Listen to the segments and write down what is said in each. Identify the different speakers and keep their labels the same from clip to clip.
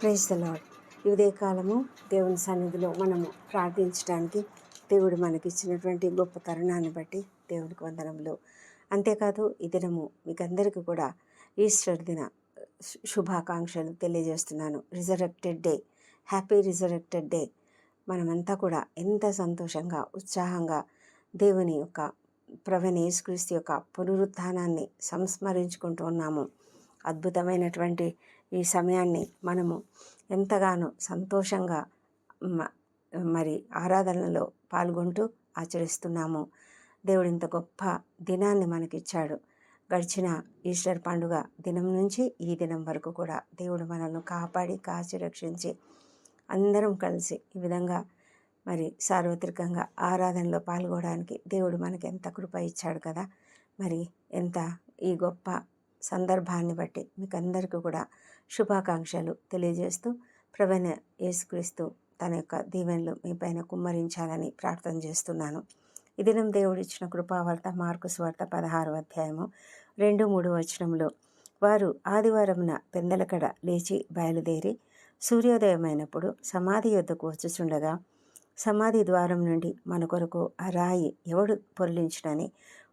Speaker 1: Praise the lord ఈ ఉదయకాలము దేవుని సన్నిధిలో మనము ప్రార్థించడానికి దేవుడు మనకిచ్చినటువంటి గొప్ప తరుణాన్ని బట్టి దేవునికి వందనములు. అంతేకాదు ఈ దినము మీకందరికీ కూడా ఈస్టర్ దిన శుభాకాంక్షలు తెలియజేస్తున్నాను. Resurrected day happy resurrected day మనమంతా కూడా ఎంత సంతోషంగా ఉత్సాహంగా దేవుని యొక్క ప్రవీణ యేసుక్రీస్తు యొక్క పునరుత్థానాన్ని సంస్మరించుకుంటూ ఉన్నాము. అద్భుతమైనటువంటి ఈ సమయాన్ని మనము ఎంతగానో సంతోషంగా మరి ఆరాధనలో పాల్గొంటూ ఆచరిస్తున్నాము. దేవుడు ఇంత గొప్ప దినాన్ని మనకిచ్చాడు. గడిచిన ఈస్టర్ పండుగ దినం నుంచి ఈ దినం వరకు కూడా దేవుడు మనల్ని కాపాడి కాచి రక్షించి అందరం కలిసి ఈ విధంగా మరి సార్వత్రికంగా ఆరాధనలో పాల్గొనడానికి దేవుడు మనకి ఎంత కృప ఇచ్చాడు కదా. మరి ఎంత ఈ గొప్ప సందర్భాన్ని బట్టి మీకు అందరికీ కూడా శుభాకాంక్షలు తెలియజేస్తూ ప్రవీణ యేసుక్రీస్తు తన యొక్క దీవెనలు మీ పైన కుమ్మరించాలని ప్రార్థన చేస్తున్నాను. ఈ దినం దేవుడు ఇచ్చిన కృపావార్త మార్కు స్వార్త పదహారు అధ్యాయము రెండు మూడు వచనంలో వారు ఆదివారమున పెందలకడ లేచి బయలుదేరి సూర్యోదయమైనప్పుడు సమాధి యొద్దకు వచ్చుచుండగా సమాధి ద్వారం నుండి మన కొరకు ఆ రాయి ఎవడు పొరలించునని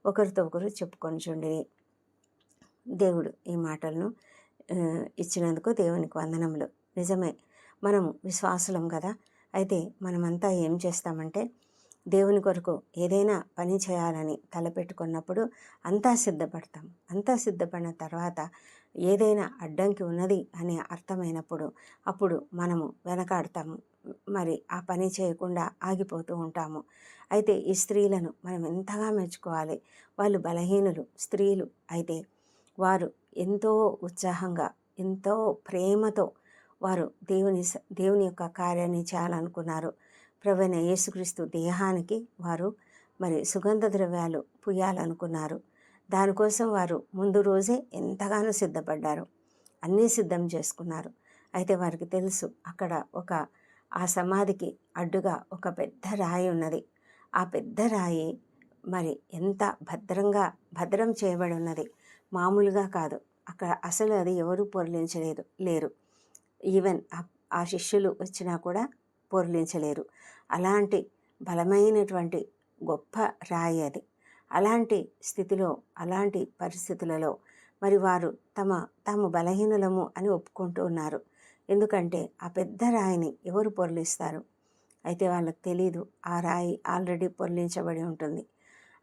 Speaker 1: ఒకరితో ఒకరు చెప్పుకొని చుండిరి దేవుడు ఈ మాటలను ఇచ్చినందుకు దేవునికి వందనములు. నిజమే మనం విశ్వాసులం కదా. అయితే మనమంతా ఏం చేస్తామంటే దేవుని కొరకు ఏదైనా పని చేయాలని తలపెట్టుకున్నప్పుడు అంతా సిద్ధపడతాం. అంతా సిద్ధపడిన తర్వాత ఏదైనా అడ్డంకి ఉన్నది అని అర్థమైనప్పుడు అప్పుడు మనము వెనకాడతాము మరి ఆ పని చేయకుండా ఆగిపోతూ ఉంటాము. అయితే ఈ స్త్రీలను మనం ఎంతగా మెచ్చుకోవాలి? వాళ్ళు బలహీనులు స్త్రీలు అయితే వారు ఎంతో ఉత్సాహంగా ఎంతో ప్రేమతో వారు దేవుని స- దేవుని యొక్క కార్యాన్ని చేయాలనుకున్నారు. ప్రవీణ యేసుక్రీస్తు దేహానికి వారు మరి సుగంధ ద్రవ్యాలు పుయ్యాలనుకున్నారు దానికోసం వారు ముందు రోజే ఎంతగానో సిద్ధపడ్డారు. అన్నీ సిద్ధం చేసుకున్నారు. అయితే వారికి తెలుసు అక్కడ ఒక ఆ సమాధికి అడ్డుగా ఒక పెద్ద రాయి ఉన్నది. ఆ పెద్ద రాయి మరి ఎంత భద్రంగా భద్రం చేయబడి ఉన్నది. మామూలుగా కాదు. అక్కడ అసలు అది ఎవరు పొరలించలేదు లేరు. ఈవెన్ ఆ- ఆ శిష్యులు వచ్చినా కూడా పొరలించలేరు. అలాంటి బలమైనటువంటి గొప్ప రాయి అది. అలాంటి స్థితిలో అలాంటి పరిస్థితులలో మరి వారు తమ తాము బలహీనులము అని ఒప్పుకుంటూ ఉన్నారు. ఎందుకంటే ఆ పెద్ద రాయిని ఎవరు పొరలిస్తారు? అయితే వాళ్ళకి తెలీదు. ఆ రాయి ఆల్రెడీ పొరలించబడి ఉంటుంది.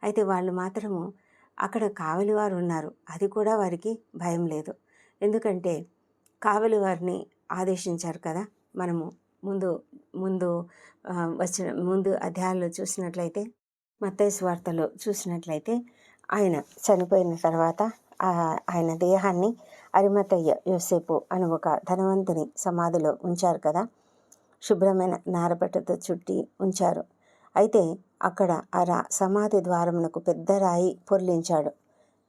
Speaker 1: అయితే వాళ్ళు మాత్రము అక్కడ కావలివారు ఉన్నారు అది కూడా వారికి భయం లేదు. ఎందుకంటే కావలి వారిని ఆదేశించారు కదా. మనము ముందు ముందు వచ్చిన ముందు అధ్యాయాల్లో చూసినట్లయితే మత్తయి వార్తలో చూసినట్లయితే ఆయన చనిపోయిన తర్వాత ఆ ఆయన దేహాన్ని అరిమతయ్య యోసేపు అని ఒక ధనవంతుని సమాధిలో ఉంచారు కదా. శుభ్రమైన నారపట్టతో చుట్టి ఉంచారు. అయితే అక్కడ ఆ రా సమాధి ద్వారమునకు పెద్ద రాయి పొర్లించాడు.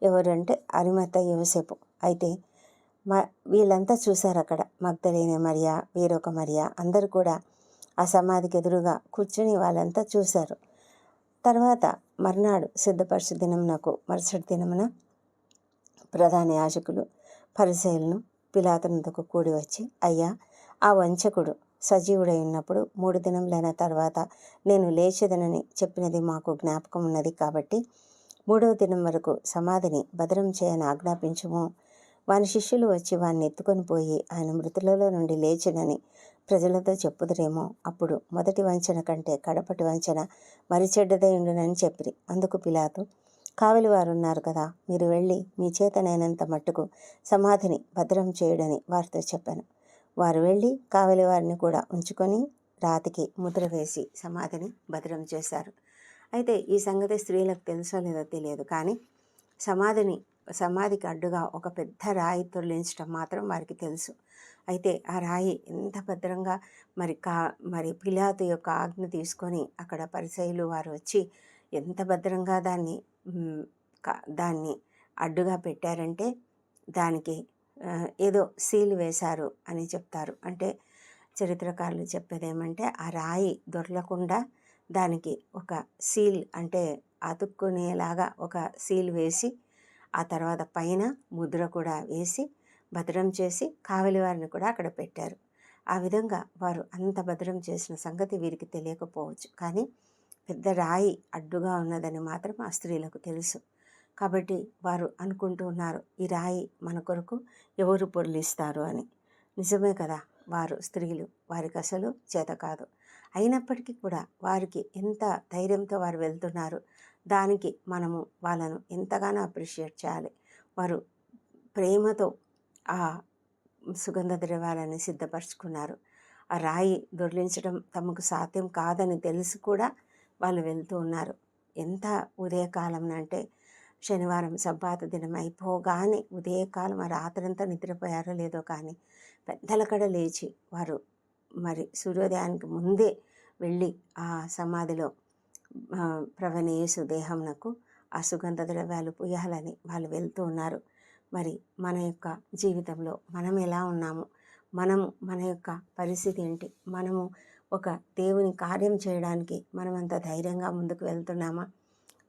Speaker 1: ఎవరంటే అరిమత యోసేపు. అయితే మ వీళ్ళంతా చూశారు అక్కడ. మగ్ధలేని మరియా వేరొక మరియా. అందరూ కూడా ఆ సమాధికి ఎదురుగా కూర్చుని వాళ్ళంతా చూశారు. తర్వాత మర్నాడు సిద్ధపరచు దినమునకు మరుసటి దినమున ప్రధాన యాజకులు పరిశైలను పిలాతనందుకు కూడి వచ్చి అయ్యా ఆ వంచకుడు సజీవుడై ఉన్నప్పుడు మూడు దినములైన తర్వాత నేను లేచేదనని చెప్పినది మాకు జ్ఞాపకం ఉన్నది కాబట్టి మూడవ దినం వరకు సమాధిని భద్రం చేయని ఆజ్ఞాపించము. వాని శిష్యులు వచ్చి వాడిని ఎత్తుకొని పోయి ఆయన మృతులలో నుండి లేచినని ప్రజలతో చెప్పుదురేమో. అప్పుడు మొదటి వంచన కంటే కడపటి వంచన మరి చెడ్డదై ఉండునని చెప్పిరి. అందుకు పిలాతు కావలి ఉన్నారు కదా మీరు వెళ్ళి మీ చేతనైనంత మట్టుకు సమాధిని భద్రం చేయుడని వారితో చెప్పాను. వారు వెళ్ళి కావలి వారిని కూడా ఉంచుకొని రాతికి ముద్ర వేసి సమాధిని భద్రం చేశారు. అయితే ఈ సంగతి స్త్రీలకు తెలుసో లేదో తెలియదు. కానీ సమాధిని సమాధికి అడ్డుగా ఒక పెద్ద రాయి తొలగించడం మాత్రం వారికి తెలుసు. అయితే ఆ రాయి ఎంత భద్రంగా మరి కా మరి పిలాతు యొక్క ఆజ్ఞ తీసుకొని అక్కడ పరిసయులు వారు వచ్చి ఎంత భద్రంగా దాన్ని దాన్ని అడ్డుగా పెట్టారంటే దానికి ఏదో సీల్ వేశారు అని చెప్తారు. అంటే చరిత్రకారులు చెప్పేది ఏమంటే ఆ రాయి దొరలకుండా దానికి ఒక సీల్ అంటే అతుక్కునేలాగా ఒక సీల్ వేసి ఆ తర్వాత పైన ముద్ర కూడా వేసి భద్రం చేసి కావలి వారిని కూడా అక్కడ పెట్టారు. ఆ విధంగా వారు అంత భద్రం చేసిన సంగతి వీరికి తెలియకపోవచ్చు. కానీ పెద్ద రాయి అడ్డుగా ఉన్నదని మాత్రం ఆ స్త్రీలకు తెలుసు. కాబట్టి వారు అనుకుంటూ ఉన్నారు ఈ రాయి మన కొరకు ఎవరు పొర్లిస్తారు? అని. నిజమే కదా వారు స్త్రీలు వారికి అసలు చేత కాదు. అయినప్పటికీ కూడా వారికి ఎంత ధైర్యంతో వారు వెళ్తున్నారు దానికి మనము వాళ్ళను ఎంతగానో అప్రిషియేట్ చేయాలి. వారు ప్రేమతో ఆ సుగంధ ద్రవ్యాలని సిద్ధపరచుకున్నారు. ఆ రాయి దొర్లించడం తమకు సాధ్యం కాదని తెలిసి కూడా వాళ్ళు వెళ్తూ ఉన్నారు. ఎంత ఉదయకాలం అంటే శనివారం సబ్బాత దినం అయిపోగానే ఉదయకాలం రాత్రంతా నిద్రపోయారో లేదో కానీ పెద్దల కడ లేచి వారు మరి సూర్యోదయానికి ముందే వెళ్ళి ఆ సమాధిలో ప్రవణేసు దేహంనకు ఆ సుగంధ ద్రవ్యాలు పుయ్యాలని వాళ్ళు వెళ్తూ ఉన్నారు. మరి మన యొక్క జీవితంలో మనం ఎలా ఉన్నాము? మనము మన యొక్క పరిస్థితి ఏంటి? మనము ఒక దేవుని కార్యం చేయడానికి మనమంత ధైర్యంగా ముందుకు వెళ్తున్నామా?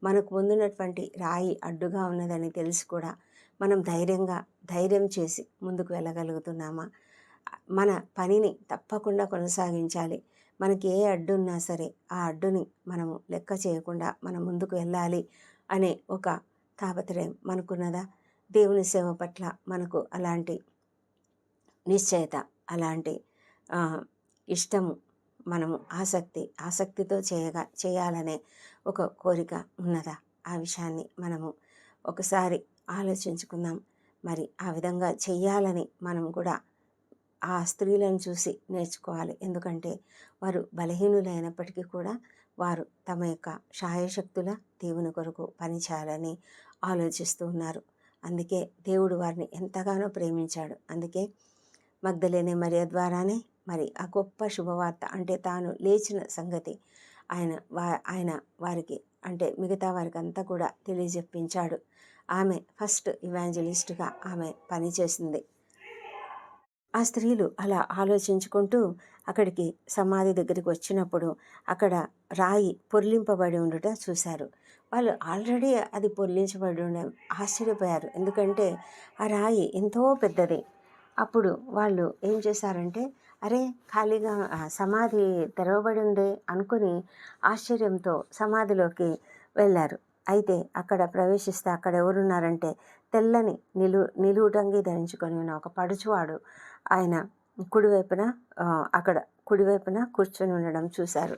Speaker 1: మనకు ముందున్నటువంటి రాయి అడ్డుగా ఉన్నదని తెలిసి కూడా మనం ధైర్యంగా ధైర్యం చేసి ముందుకు వెళ్ళగలుగుతున్నామా? మన పనిని తప్పకుండా కొనసాగించాలి. మనకి ఏ అడ్డు ఉన్నా సరే ఆ అడ్డుని మనము లెక్క చేయకుండా మనం ముందుకు వెళ్ళాలి అనే ఒక తాపత్రయం మనకున్నదా? దేవుని సేవ పట్ల మనకు అలాంటి నిశ్చయత అలాంటి ఇష్టము మనము ఆసక్తి ఆసక్తితో చేయగా చేయాలనే ఒక కోరిక ఉన్నదా? ఆ విషయాన్ని మనము ఒకసారి ఆలోచించుకుందాం. మరి ఆ విధంగా చెయ్యాలని మనం కూడా ఆ స్త్రీలను చూసి నేర్చుకోవాలి. ఎందుకంటే వారు బలహీనులైనప్పటికీ కూడా వారు తమ యొక్క శాయశక్తుల దేవుని కొరకు పనిచేయాలని ఆలోచిస్తూ ఉన్నారు. అందుకే దేవుడు వారిని ఎంతగానో ప్రేమించాడు. అందుకే మగ్ధలేని మరియ ద్వారానే మరి ఆ గొప్ప శుభవార్త అంటే తాను లేచిన సంగతి ఆయన వా ఆయన వారికి అంటే మిగతా వారికి అంతా కూడా తెలియజెప్పించాడు. ఆమె ఫస్ట్ ఇవాంజలిస్ట్గా ఆమె పనిచేసింది ఆ స్త్రీలు అలా ఆలోచించుకుంటూ అక్కడికి సమాధి దగ్గరికి వచ్చినప్పుడు అక్కడ రాయి పొర్లింపబడి ఉండుట చూశారు. వాళ్ళు ఆల్రెడీ అది పొర్లించబడి ఉండే ఆశ్చర్యపోయారు. ఎందుకంటే ఆ రాయి ఎంతో పెద్దది. అప్పుడు వాళ్ళు ఏం చేశారంటే అరే ఖాళీగా సమాధి తెరవబడి ఉంది అనుకుని ఆశ్చర్యంతో సమాధిలోకి వెళ్ళారు. అయితే అక్కడ ప్రవేశిస్తే అక్కడ ఎవరున్నారంటే తెల్లని నిలు నిలువుటంగి ధరించుకొని ఉన్న ఒక పడుచువాడు ఆయన కుడివైపున అక్కడ కుడివైపున కూర్చొని ఉండడం చూశారు.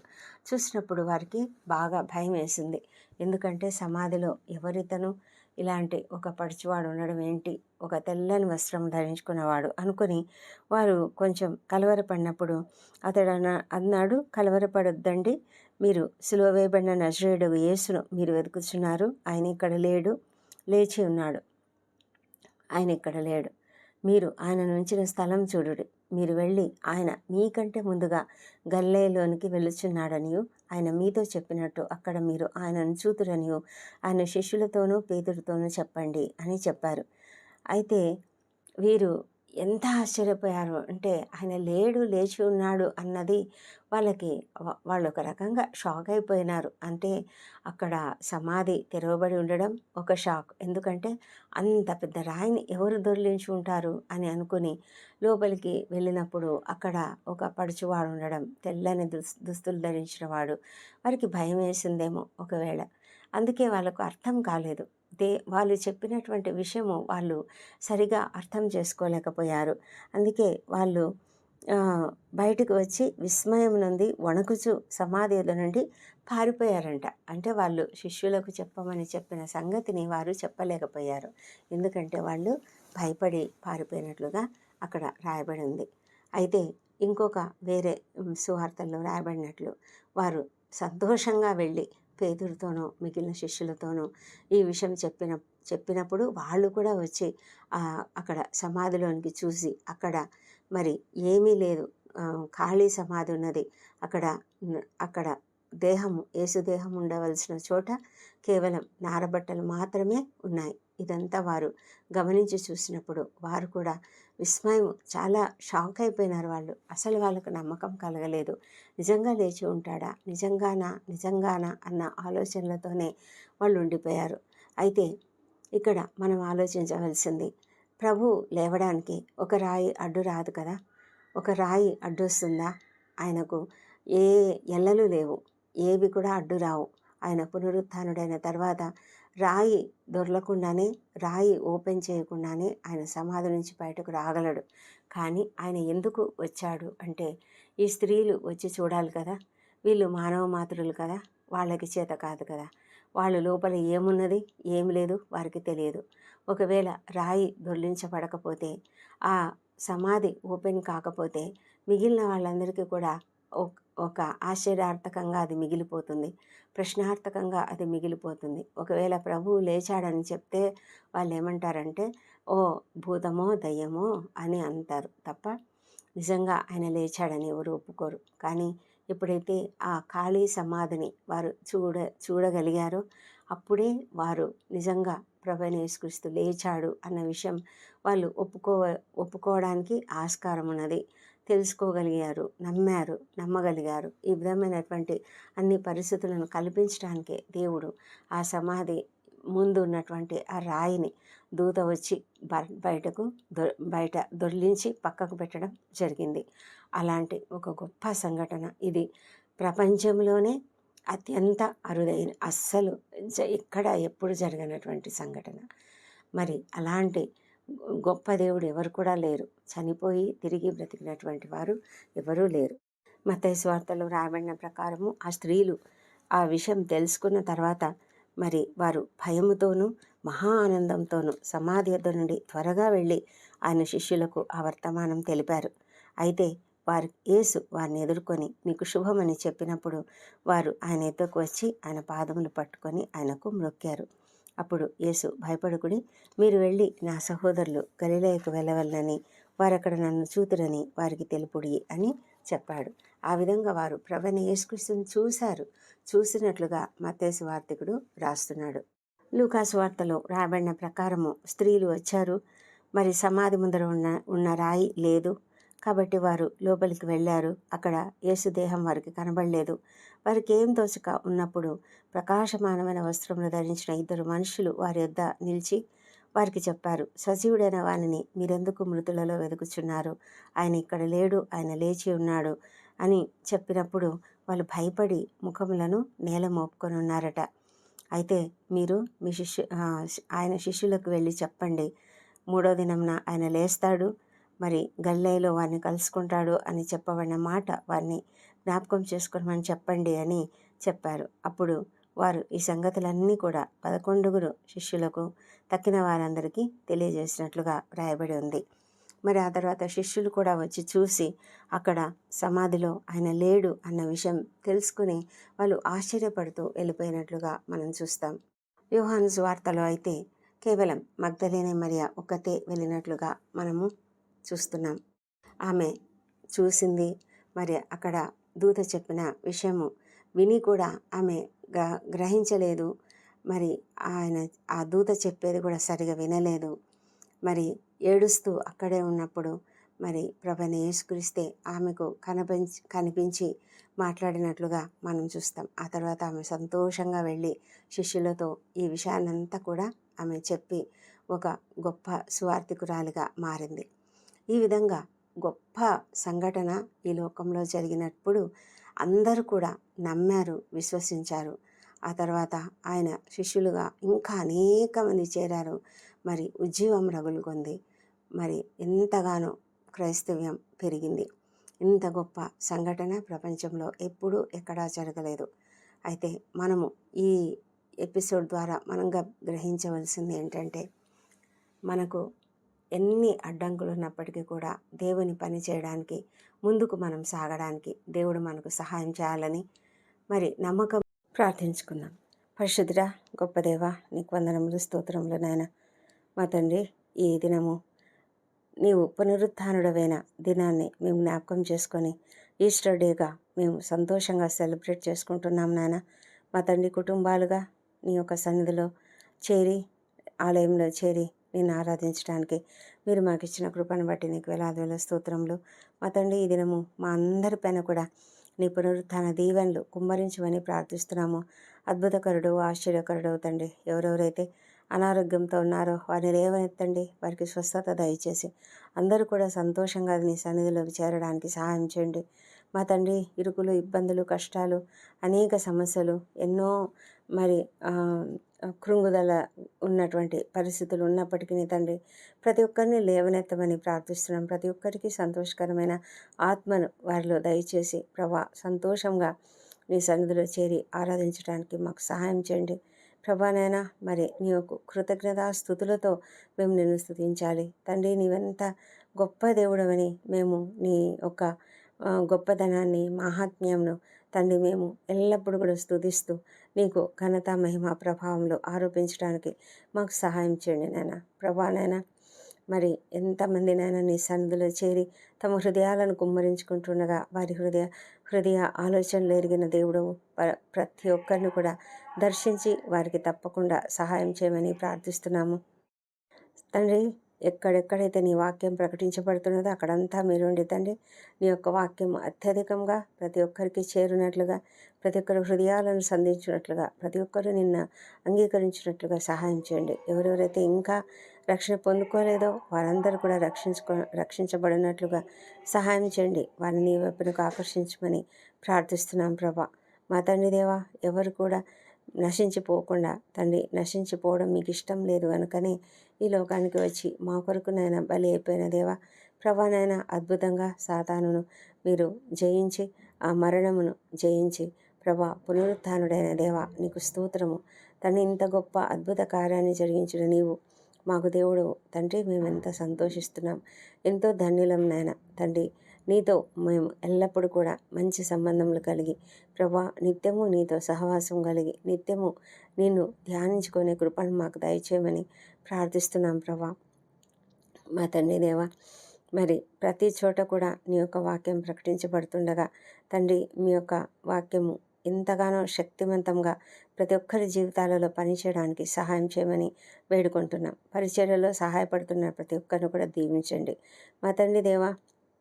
Speaker 1: చూసినప్పుడు వారికి బాగా భయం వేసింది. ఎందుకంటే సమాధిలో ఎవరితను ఇలాంటి ఒక పడిచివాడు ఉండడం ఏంటి? ఒక తెల్లని వస్త్రం ధరించుకున్నవాడు అనుకుని వారు కొంచెం కలవరపడినప్పుడు అతడు అన్న అన్నాడు కలవరపడొద్దండి. మీరు సులువ వేయబడిన నజరేయుడు యేసును మీరు వెతుకుతున్నారు ఆయన ఇక్కడ లేడు. లేచి ఉన్నాడు. ఆయన ఇక్కడ లేడు. మీరు ఆయన నుంచిన స్థలం చూడుడి. మీరు వెళ్ళి ఆయన మీకంటే ముందుగా గల్లేలోనికి వెళ్ళుచున్నాడనియు ఆయన మీతో చెప్పినట్టు అక్కడ మీరు ఆయనను చూతురనియు ఆయన శిష్యులతోనూ పేదలతోనూ చెప్పండి అని చెప్పారు. అయితే వీరు ఎంత ఆశ్చర్యపోయారు. అంటే ఆయన లేడు లేచి ఉన్నాడు అన్నది వాళ్ళకి వాళ్ళు ఒక రకంగా షాక్ అయిపోయినారు. అంటే అక్కడ సమాధి తెరవబడి ఉండడం ఒక షాక్. ఎందుకంటే అంత పెద్ద రాయిని ఎవరు దొరిలించి ఉంటారు అని అనుకుని లోపలికి వెళ్ళినప్పుడు అక్కడ ఒక పడుచువాడు ఉండడం తెల్లని దుస్ దుస్తులు ధరించిన వాడు. వారికి భయం వేసిందేమో ఒకవేళ. అందుకే వాళ్ళకు అర్థం కాలేదు. దే వాళ్ళు చెప్పినటువంటి విషయము వాళ్ళు సరిగా అర్థం చేసుకోలేకపోయారు. అందుకే వాళ్ళు బయటకు వచ్చి విస్మయం నుండి వణుకుచు సమాధి నుండి పారిపోయారంట. అంటే వాళ్ళు శిష్యులకు చెప్పమని చెప్పిన సంగతిని వారు చెప్పలేకపోయారు. ఎందుకంటే వాళ్ళు భయపడి పారిపోయినట్లుగా అక్కడ రాయబడి ఉంది అయితే ఇంకొక వేరే సువార్తల్లో రాయబడినట్లు వారు సంతోషంగా వెళ్ళి పేదలతోనూ మిగిలిన శిష్యులతోనో ఈ విషయం చెప్పిన చెప్పినప్పుడు వాళ్ళు కూడా వచ్చి అక్కడ సమాధిలోనికి చూసి అక్కడ మరి ఏమీ లేదు. ఖాళీ సమాధి ఉన్నది. అక్కడ అక్కడ దేహము ఏసుదేహం ఉండవలసిన చోట కేవలం నారబట్టలు మాత్రమే ఉన్నాయి. ఇదంతా వారు గమనించి చూసినప్పుడు వారు కూడా విస్మయం చాలా షాక్ అయిపోయినారు వాళ్ళు. అసలు వాళ్ళకు నమ్మకం కలగలేదు. నిజంగా లేచి ఉంటాడా? నిజంగానా? నిజంగానా? అన్న ఆలోచనలతోనే వాళ్ళు ఉండిపోయారు. అయితే ఇక్కడ మనం ఆలోచించవలసింది ప్రభు లేవడానికి ఒక రాయి అడ్డు రాదు కదా? ఒక రాయి అడ్డొస్తుందా? ఆయనకు ఏ ఎల్లలు లేవు. ఏవి కూడా అడ్డు రావు. ఆయన పునరుత్డైన తర్వాత రాయి దొరలకుండానే రాయి ఓపెన్ చేయకుండానే ఆయన సమాధి నుంచి బయటకు రాగలడు. కానీ ఆయన ఎందుకు వచ్చాడు అంటే ఈ స్త్రీలు వచ్చి చూడాలి కదా. వీళ్ళు మానవ మాతృలు కదా. వాళ్ళకి చేత కాదు కదా. వాళ్ళ లోపల ఏమున్నది ఏమి లేదు వారికి తెలియదు. ఒకవేళ రాయి దొర్లించబడకపోతే ఆ సమాధి ఓపెన్ కాకపోతే మిగిలిన వాళ్ళందరికీ కూడా ఒక ఆశ్చర్యార్థకంగా అది మిగిలిపోతుంది. ప్రశ్నార్థకంగా అది మిగిలిపోతుంది. ఒకవేళ ప్రభువు లేచాడని చెప్తే వాళ్ళు ఏమంటారంటే ఓ భూతమో దయ్యమో అని అంటారు తప్ప నిజంగా ఆయన లేచాడని ఎవరు ఒప్పుకోరు. కానీ ఎప్పుడైతే ఆ ఖాళీ సమాధిని వారు చూడ చూడగలిగారో అప్పుడే వారు నిజంగా ప్రభైన యేసుక్రీస్తు లేచాడు అన్న విషయం వాళ్ళు ఒప్పుకో ఒప్పుకోవడానికి ఆస్కారం ఉన్నది తెలుసుకోగలిగారు నమ్మారు నమ్మగలిగారు. ఈ విధమైనటువంటి అన్ని పరిస్థితులను కల్పించడానికే దేవుడు ఆ సమాధి ముందు ఉన్నటువంటి ఆ రాయిని దూత వచ్చి బయటకు దొ బయట దొర్లించి పక్కకు పెట్టడం జరిగింది. అలాంటి ఒక గొప్ప సంఘటన ఇది. ప్రపంచంలోనే అత్యంత అరుదైన అస్సలు ఎక్కడ ఎప్పుడు జరగనటువంటి సంఘటన. మరి అలాంటి గొప్ప దేవుడు ఎవరు కూడా లేరు. చనిపోయి తిరిగి బ్రతికినటువంటి వారు ఎవరూ లేరు. మతయ స్వార్థలో రాబడిన ప్రకారము ఆ స్త్రీలు ఆ విషయం తెలుసుకున్న తర్వాత మరి వారు భయముతోనూ మహా ఆనందంతోనూ సమాధి యొద్ద నుండి త్వరగా వెళ్ళి ఆయన శిష్యులకు ఆ వర్తమానం తెలిపారు. అయితే వారు యేసు వారిని ఎదుర్కొని మీకు శుభమని చెప్పినప్పుడు వారు ఆయన ఎద్దకు వచ్చి ఆయన పాదములు పట్టుకొని ఆయనకు మ్రొక్కారు అప్పుడు యేసు భయపడుకుని మీరు వెళ్ళి నా సహోదరులు గలిలయకు వెళ్ళవలనని వారు అక్కడ నన్ను చూతురని వారికి తెలుపుడి అని చెప్పాడు. ఆ విధంగా వారు ప్రవణ యేసుకృష్ణుని చూశారు. చూసినట్లుగా మతేసు వార్తికుడు రాస్తున్నాడు లూకాసు వార్తలో రాబడిన ప్రకారము స్త్రీలు వచ్చారు. మరి సమాధి ముందర ఉన్న ఉన్న రాయి లేదు. కాబట్టి వారు లోపలికి వెళ్ళారు. అక్కడ యేసుదేహం వారికి కనబడలేదు. వారికి ఏం తోచక ఉన్నప్పుడు ప్రకాశమానమైన వస్త్రములు ధరించిన ఇద్దరు మనుషులు వారి యొద్ద నిలిచి వారికి చెప్పారు సజీవుడైన వానిని మీరెందుకు మృతులలో వెతుకుచున్నారు ఆయన ఇక్కడ లేడు ఆయన లేచి ఉన్నాడు అని చెప్పినప్పుడు వాళ్ళు భయపడి ముఖములను నేల మోపుకొని ఉన్నారట. అయితే మీరు మీ శిష్యు ఆయన శిష్యులకు వెళ్ళి చెప్పండి మూడో దినంన ఆయన లేస్తాడు మరి గల్లైలో వారిని కలుసుకుంటాడు అని చెప్పబడిన మాట వారిని జ్ఞాపకం చేసుకోమని చెప్పండి అని చెప్పారు. అప్పుడు వారు ఈ సంగతులన్నీ కూడా పదకొండుగురు శిష్యులకు తక్కిన వారందరికీ తెలియజేసినట్లుగా వ్రాయబడి ఉంది. మరి ఆ తర్వాత శిష్యులు కూడా వచ్చి చూసి అక్కడ సమాధిలో ఆయన లేడు అన్న విషయం తెలుసుకుని వాళ్ళు ఆశ్చర్యపడుతూ వెళ్ళిపోయినట్లుగా మనం చూస్తాం. వ్యూహాను వార్తలో అయితే కేవలం మగ్ధలేనే మరియ ఒక్కతే వెళ్ళినట్లుగా మనము చూస్తున్నాం. ఆమె చూసింది మరి అక్కడ దూత చెప్పిన విషయము విని కూడా ఆమె గ్రహించలేదు. మరి ఆయన ఆ దూత చెప్పేది కూడా సరిగా వినలేదు. మరి ఏడుస్తూ అక్కడే ఉన్నప్పుడు మరి ప్రభని యేసుక్రీస్తే ఆమెకు కనిపించి కనిపించి మాట్లాడినట్లుగా మనం చూస్తాం. ఆ తర్వాత ఆమె సంతోషంగా వెళ్ళి శిష్యులతో ఈ విషయాన్నంతా కూడా ఆమె చెప్పి ఒక గొప్ప సువార్థికురాలిగా మారింది. ఈ విధంగా గొప్ప సంఘటన ఈ లోకంలో జరిగినప్పుడు అందరూ కూడా నమ్మారు విశ్వసించారు. ఆ తర్వాత ఆయన శిష్యులుగా ఇంకా అనేక మంది చేరారు. మరి ఉజ్జీవం రగులుకొంది. మరి ఎంతగానో క్రైస్తవ్యం పెరిగింది. ఇంత గొప్ప సంఘటన ప్రపంచంలో ఎప్పుడూ ఎక్కడా జరగలేదు. అయితే మనము ఈ ఎపిసోడ్ ద్వారా మనంగా గ్రహించవలసింది ఏంటంటే మనకు ఎన్ని అడ్డంకులు ఉన్నప్పటికీ కూడా దేవుని పని చేయడానికి ముందుకు మనం సాగడానికి దేవుడు మనకు సహాయం చేయాలని మరి నమ్మకం ప్రార్థించుకున్నాం పరిశుద్ధుడా గొప్ప దేవ నీకు వందనములు స్తోత్రములు నాయన. మా తండ్రి ఈ దినము నీవు పునరుత్డవైన దినాన్ని మేము జ్ఞాపకం చేసుకొని ఈస్టర్ డేగా మేము సంతోషంగా సెలబ్రేట్ చేసుకుంటున్నాం నాన్న మా తండ్రి కుటుంబాలుగా నీ యొక్క సన్నిధిలో చేరి ఆలయంలో చేరి నేను ఆరాధించడానికి మీరు మాకు ఇచ్చిన కృపను బట్టి నీకు వేలాది వేల స్తోత్రములు. మా తండ్రి ఈ దినము మా అందరి పైన కూడా నీ పునరుత్న దీవెనలు కుమ్మరించమని ప్రార్థిస్తున్నాము. అద్భుతకరుడు ఆశ్చర్యకరుడు తండ్రి. ఎవరెవరైతే అనారోగ్యంతో ఉన్నారో వారిని లేవనెత్తండి. వారికి స్వస్థత దయచేసి అందరూ కూడా సంతోషంగా నీ సన్నిధిలోకి చేరడానికి సహాయం చేయండి. మా తండ్రి ఇరుకులు ఇబ్బందులు కష్టాలు అనేక సమస్యలు ఎన్నో మరి కృంగుదల ఉన్నటువంటి పరిస్థితులు ఉన్నప్పటికీ తండ్రి ప్రతి ఒక్కరిని లేవనెత్తమని ప్రార్థిస్తున్నాం. ప్రతి ఒక్కరికి సంతోషకరమైన ఆత్మను వారిలో దయచేసి ప్రభా సంతోషంగా నీ సన్నిధిలో చేరి ఆరాధించడానికి మాకు సహాయం చేయండి. ప్రభానైనా మరి నీ యొక్క కృతజ్ఞత స్థుతులతో మేము నిన్ను స్థుతించాలి. తండ్రి నీవెంత గొప్ప దేవుడవని మేము నీ యొక్క గొప్పతనాన్ని మహాత్మ్యంను తండ్రి మేము ఎల్లప్పుడూ కూడా స్థుతిస్తూ నీకు ఘనత మహిమ ప్రభావంలో ఆరోపించడానికి మాకు సహాయం చేయండి నాయన. ప్రభానైనా మరి ఎంతమందినైనా నీ సన్నిధిలో చేరి తమ హృదయాలను కుమ్మరించుకుంటుండగా వారి హృదయ హృదయ ఆలోచనలు ఎరిగిన దేవుడు ప్రతి ఒక్కరిని కూడా దర్శించి వారికి తప్పకుండా సహాయం చేయమని ప్రార్థిస్తున్నాము. తండ్రి ఎక్కడెక్కడైతే నీ వాక్యం ప్రకటించబడుతున్నదో అక్కడంతా మీరుండి తండ్రి నీ యొక్క వాక్యం అత్యధికంగా ప్రతి ఒక్కరికి చేరినట్లుగా ప్రతి ఒక్కరి హృదయాలను సంధించినట్లుగా ప్రతి ఒక్కరు నిన్న అంగీకరించినట్లుగా సహాయం చేయండి. ఎవరెవరైతే ఇంకా రక్షణ పొందుకోలేదో వారందరూ కూడా రక్షించుకో రక్షించబడినట్లుగా సహాయం చేయండి. వారిని నీ వైపునకు ఆకర్షించమని ప్రార్థిస్తున్నాం ప్రభా. మా తండ్రి దేవా ఎవరు కూడా నశించిపోకుండా తండ్రి నశించిపోవడం మీకు ఇష్టం లేదు కనుకనే ఈ లోకానికి వచ్చి మా కొరకు నాయన బలి అయిపోయిన దేవా ప్రభానైనా అద్భుతంగా సాతానును మీరు జయించి ఆ మరణమును జయించి ప్రభా పునరుత్డైన దేవ నీకు స్తోత్రము. తను ఇంత గొప్ప అద్భుత కార్యాన్ని జరిగించిన నీవు మాకు దేవుడు తండ్రి మేము ఎంత సంతోషిస్తున్నాం. ఎంతో ధన్యులం నాయన తండ్రి. నీతో మేము ఎల్లప్పుడూ కూడా మంచి సంబంధములు కలిగి ప్రభా నిత్యము నీతో సహవాసం కలిగి నిత్యము నిన్ను ధ్యానించుకునే కృపను మాకు దయచేయమని ప్రార్థిస్తున్నాం ప్రభా. మా తండ్రి దేవా మరి ప్రతి చోట కూడా నీ యొక్క వాక్యం ప్రకటించబడుతుండగా తండ్రి మీ యొక్క వాక్యము ఎంతగానో శక్తివంతంగా ప్రతి ఒక్కరి జీవితాలలో పనిచేయడానికి సహాయం చేయమని వేడుకుంటున్నాం. పరిచర్యలో సహాయపడుతున్న ప్రతి ఒక్కరిని కూడా దీవించండి. మా తండ్రి దేవా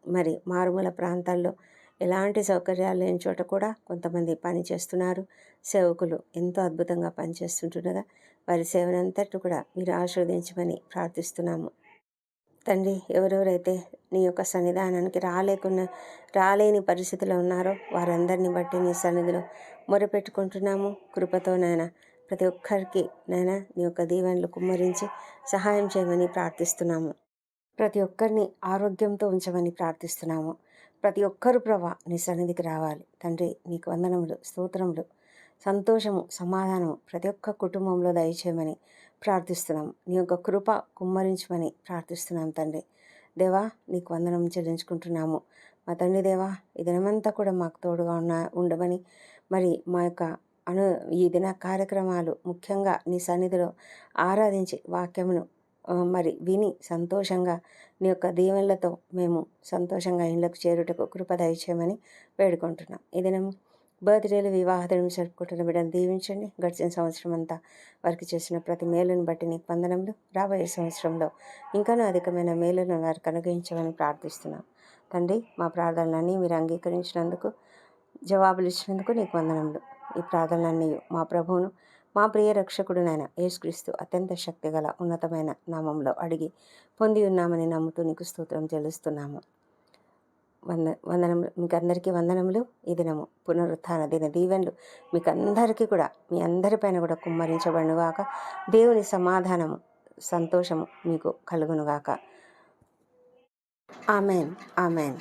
Speaker 1: మరి మారుమూల ప్రాంతాల్లో ఎలాంటి సౌకర్యాలు లేని చోట కూడా కొంతమంది పని చేస్తున్నారు. సేవకులు ఎంతో అద్భుతంగా పనిచేస్తుంటుండగా వారి సేవనంతటి కూడా మీరు ఆశీర్వదించమని ప్రార్థిస్తున్నాము. తండ్రి ఎవరెవరైతే నీ యొక్క సన్నిధానానికి రాలేకున్న రాలేని పరిస్థితిలో ఉన్నారో వారందరిని బట్టి నీ సన్నిధిలో మొరపెట్టుకుంటున్నాము. కృపతో నాయన ప్రతి ఒక్కరికి నాయన నీ యొక్క దీవెనలు కుమ్మరించి సహాయం చేయమని ప్రార్థిస్తున్నాము. ప్రతి ఒక్కరిని ఆరోగ్యంతో ఉంచమని ప్రార్థిస్తున్నాము. ప్రతి ఒక్కరు ప్రభా నీ సన్నిధికి రావాలి. తండ్రి నీకు వందనములు స్తోత్రములు సంతోషము సమాధానము ప్రతి ఒక్క కుటుంబంలో దయచేయమని ప్రార్థిస్తున్నాం నీ యొక్క కృప కుమ్మరించమని ప్రార్థిస్తున్నాం తండ్రి. దేవా నీకు వందనం చెల్లించుకుంటున్నాము. మా తండ్రి దేవా ఈ దినమంతా కూడా మాకు తోడుగా ఉన్న ఉండమని మరి మా యొక్క అను ఈ దిన కార్యక్రమాలు ముఖ్యంగా నీ సన్నిధిలో ఆరాధించి వాక్యమును మరి విని సంతోషంగా నీ యొక్క దీవెనలతో మేము సంతోషంగా ఇళ్ళకు చేరుటకు కృప దయచేయమని వేడుకుంటున్నాం. ఈ బర్త్డేలు వివాహ దినం జరుపుకుంటున్న బిడ్డను దీవించండి. గడిచిన సంవత్సరం అంతా వారికి చేసిన ప్రతి మేలును బట్టి నీకు వందనములు. రాబోయే సంవత్సరంలో ఇంకానూ అధికమైన మేలును వారికి అనుగ్రహించమని ప్రార్థిస్తున్నాం. తండ్రి మా ప్రార్థనలన్నీ మీరు అంగీకరించినందుకు జవాబులు ఇచ్చినందుకు నీకు వందనములు. ఈ ప్రార్థనలన్నీ మా ప్రభువును మా ప్రియ రక్షకుడునైన యేసుక్రీస్తు అత్యంత శక్తిగల ఉన్నతమైన నామంలో అడిగి పొంది ఉన్నామని నమ్ముతూ నీకు స్తోత్రం చెల్లిస్తున్నాము. వంద వందనములు మీకు అందరికీ వందనములు. ఈ దినము పునరుత్థాన దిన దీవెనలు మీకు అందరికీ కూడా మీ అందరిపైన కూడా కుమ్మరించబడునుగాక దేవుని సమాధానము సంతోషము మీకు కలుగునుగాక. Amen amen.